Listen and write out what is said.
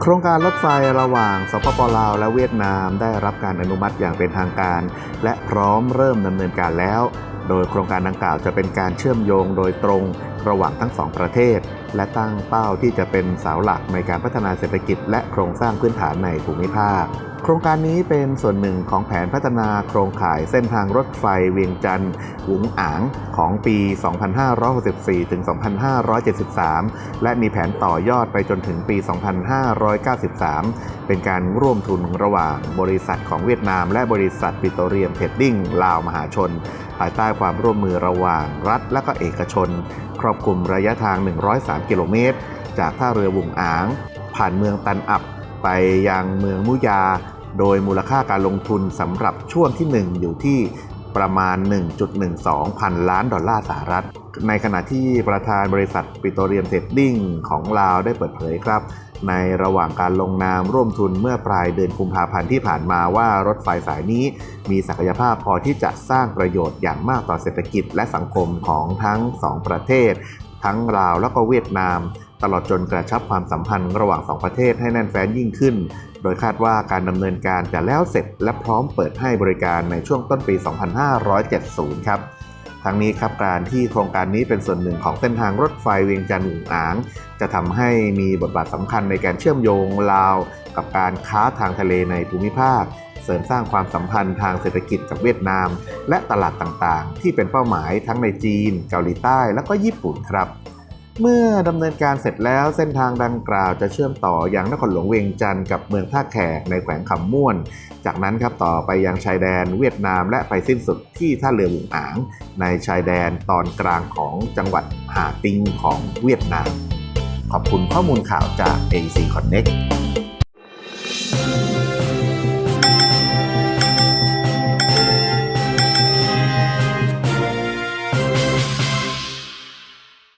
โครงการรถไฟระหว่างสปปลาวและเวียดนามได้รับการอนุมัติอย่างเป็นทางการ และพร้อมเริ่มดำเนินการแล้ว โดยโครงการดังกล่าวจะเป็นการเชื่อมโยงโดยตรงระหว่างทั้งสองประเทศ และตั้งเป้าที่จะเป็นเสาหลักในการพัฒนาเศรษฐกิจ และโครงสร้างพื้นฐานในภูมิภาค โครงการนี้เป็นส่วนหนึ่งของแผนพัฒนาโครงข่ายเส้นทางรถไฟเวียงจันทร์หวุงอ่างของปี 2564 ถึง 2573 และมีแผนต่อยอดไปจนถึงปี 2593 เป็นการร่วมทุนระหว่างบริษัทของเวียดนาม และบริษัทปิโตรเลียมเทรดดิ้งลาวมหาชน ภายใต้ความร่วมมือระหว่างรัฐและก็เอกชน ครอบคลุมระยะทาง 103 กิโลเมตร จากท่าเรือวุงอาง ผ่านเมืองตันอับ ไปยังเมืองมุยา โดยมูลค่าการลงทุนสำหรับช่วงที่ 1 อยู่ที่ ประมาณ 1.12 พันล้านดอลลาร์สหรัฐ ในขณะที่ประธานบริษัทปิโตรเลียมเทรดดิ้งของลาวได้เปิดเผยครับ ในระหว่างการลงนามร่วมทุนเมื่อปลายเดือนกุมภาพันธ์ที่ผ่านมาว่ารถไฟสายนี้ มีศักยภาพพอที่จะสร้างประโยชน์อย่างมากต่อเศรษฐกิจและสังคมของทั้งสองประเทศ ทั้งลาวและก็เวียดนาม ตลอดจนกระชับความสัมพันธ์ระหว่างสองประเทศให้แน่นแฟ้นยิ่งขึ้น โดยคาดว่าการดำเนินการจะแล้วเสร็จและพร้อมเปิดให้บริการในช่วงต้นปี 2570 ครับทั้งนี้ครับการที่โครงการนี้เป็นส่วนหนึ่งของเส้นทางรถไฟเวียงจันทร์หวุงอาง จะทำให้มีบทบาทสำคัญในการเชื่อมโยงลาว กับการค้าทางทะเลในภูมิภาค เสริมสร้างความสัมพันธ์ทางเศรษฐกิจกับเวียดนาม และตลาดต่างๆ ที่เป็นเป้าหมายทั้งในจีน เกาหลีใต้ และก็ญี่ปุ่นครับ เมื่อดำเนินการเสร็จแล้วเส้นทางดังกล่าวจะเชื่อมต่ออย่างนครหลวงเวียงจันทร์กับเมืองท่าแขกในแขวงคำม่วน จากนั้นครับต่อไปยังชายแดนเวียดนามและไปสิ้นสุดที่ท่าเรือหุงอาง ในชายแดนตอนกลางของจังหวัดหาติงของเวียดนาม ขอบคุณข้อมูลข่าวจาก AC Connect